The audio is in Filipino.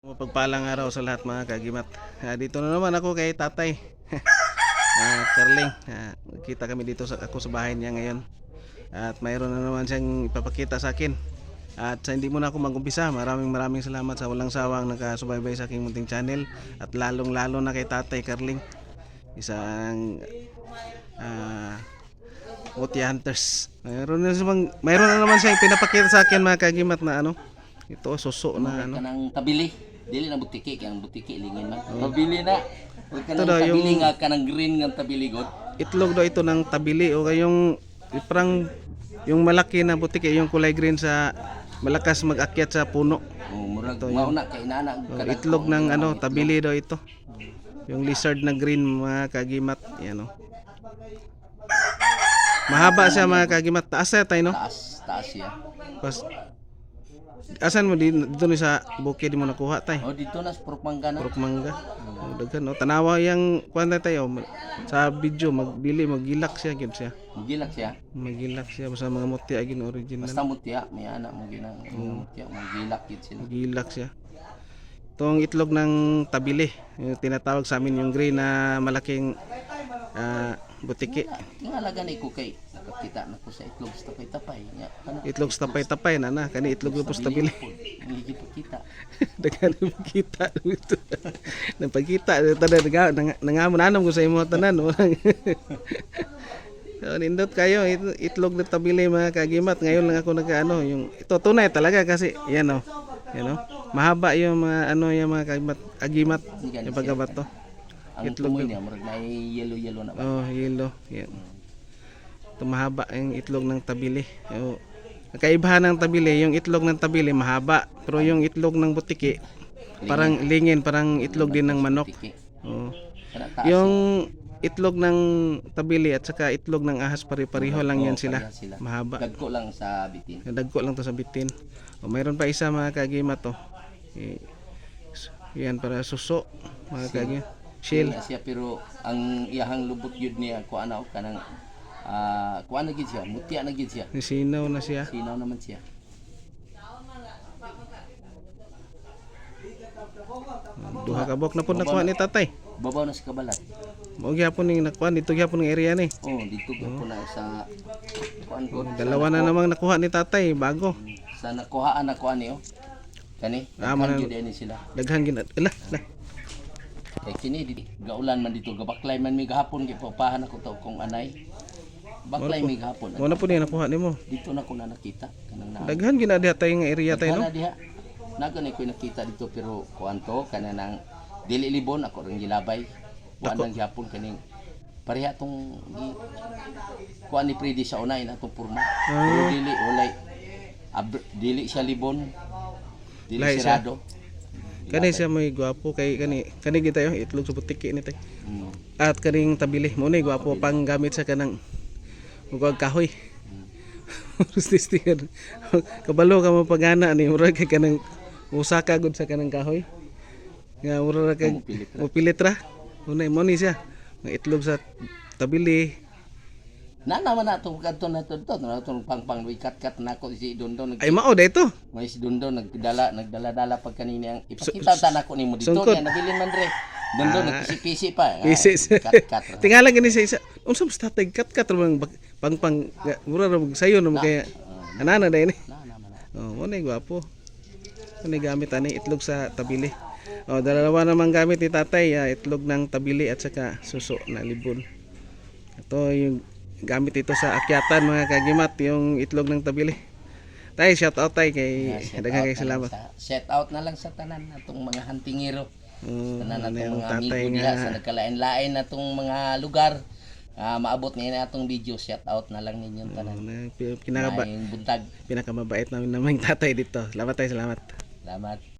Mapagpalang araw sa lahat mga kagimat. Ah, dito na naman ako kay tatay. Ah, Carling. Ah, kita kami dito sa ako sa bahay niya ngayon. At mayroon na naman siyang ipapakita sa akin. At sa hindi mo na ako mag-umpisa, maraming maraming salamat sa walang sawang nakasubaybay sa aking munting channel. At lalong lalo na kay tatay Carling. Isang ah Muti Hunters. Mayroon na, namang, mayroon na naman siyang pinapakita sa akin mga kagimat na ano. Ito suso na ano. kanang tabili dili na butiki kay ang butiki lingin man tabili na Huwag ka Ito nang daw, tabili yung- nga kanang green nga tabili god itlog daw ito ng tabili o kayong parang yung malaki na butiki yung kulay green sa malakas mag-akyat sa puno. oh murag mauna kay inana O, itlog ng ano tabili daw ito. Yung lizard na green mga kagimat, yan o. Mahaba siya mga kagimat. Taas siya tayo no? taas taas siya Pas, asan mo din dito ni sa bukid mo nakuha tay? oh dito na sa Propangga na Purok mangga. O, daghan no. Tanawa yang kuan na tayo sa video magdili magilak siya gyud siya. gilak siya Magilak siya sa mga muti agin original. basta mutya may anak mo ginang mutya mo gilak gid sila Magilak siya. Itong itlog ng tabili, yung tinatawag sa amin yung green na malaking ah, butiki. Ingalaga ni ko kay nakakita na ko sa itlog sa tapay-tapay nya ano Itlog sa tapay-tapay na na, kani itlog po sa tabili. hindi pakita Daghan na makita dito. Napagkita tada nga nangamon anom ko sa imo tanan. So, nindot kayo it- itlog na tabili mga kagimat. Ngayon lang ako nagkaano yung ito tunay talaga kasi yan oh. Yan oh. Mahaba yung mga ano yung mga kagimat agimat yung pagkabat to. ang tumoy niya murag na yellow yellow na ba Oh, yellow. Yan. Ito mahaba yung itlog ng tabili. Oh. Ang kaibahan ng tabili, yung itlog ng tabili mahaba, pero yung itlog ng butiki parang lingin, parang itlog din ng manok. Oh. Taas Yung itlog ng tabili at saka itlog ng ahas pare-pareho lang yan sila. Mahaba. dagko lang sa bitin Dagko lang to sa bitin. O mayroon pa isa mga kagima to. Eh, yan para suso mga kagima. Shell. Siya pero ang iyahang lubot yun niya ko ano kanang ah kuan na gid siya mutya na gid siya Sinaw na siya. sinaw naman siya Duha ka buok na po nakuha ni tatay. babaw na sa kabalat Mao gyapon ning nakuha dito gyapon ng area ni. oh dito ko na sa kuan ko Dalawa na namang nakuha ni tatay bago. sa nakuhaan na kuan niyo kani Ah, man- gyud ni sila Daghan gina. Ala, ala. kay kini di gaulan man dito gabaklay man mi gahapon kay papahan ako to kung anay baklay mi gahapon Mo na po ni nakuha nimo. dito na ko na nakita kanang na Daghan gina diha tay nga area tay no. Diha. Naga ni ko nakita dito pero kuan to kana nang dili libon ako ring gilabay. Kuan nang gyapon kaning pareha tong kuan ni Predi sa unay na tong porma. Pero dili walay ab- dili siya libon. Dili Lahi siya. sirado. Kani siya may gwapo kay kani kani gid tayo itlog sa butiki ni tay. Mm. At kaning tabili mo ni gwapo pang gamit sa kanang mugag kahoy. Rustistingan. Kabalo ka mo pagana ni murag kay kanang usa ka gud sa kanang kahoy. Nga kay Mupilit ra. ra. Unay mo ni siya. Nga itlog sa tabili. Na naman na itong kanto na ito ito. Na itong pang-pang kat-kat na ako si Dondo. Nag, Ay mao dito. may si Dondo nagdala, nagdala-dala pag kanina ang ipakita sa nako ni mo dito. Niya, nabilin man re. Dondo, nagpisi-pisi pa. Ah, Isis. Kat-kat. ra. Tingala gani sa isa. Unsa mas tatay kat kat ra bang pang pang nga, mura ra mag sayo no kaya anana dai ni. Na naman na. Oh, mo ni gwapo. Ni gamit ani itlog sa tabili. Oh, dalawa namang gamit ni tatay, ah, itlog ng tabili at saka suso na libon. Ito yung gamit ito sa akyatan mga kagimat, yung itlog ng tabili. Tay, shout out tay kay daghang kay na salamat. sa- Shout out na lang sa tanan natong mga huntingero. Oh, Tanan ano natong yung mga tatay amigo diha sa nga. nagkalain-lain natong mga lugar. Ah, maabot niya na atong video. Shout out na lang ninyong Oh, tanan. na- pinakaba, buntag. pinakamabait namin naman yung tatay dito. Salamat tay, salamat. Salamat.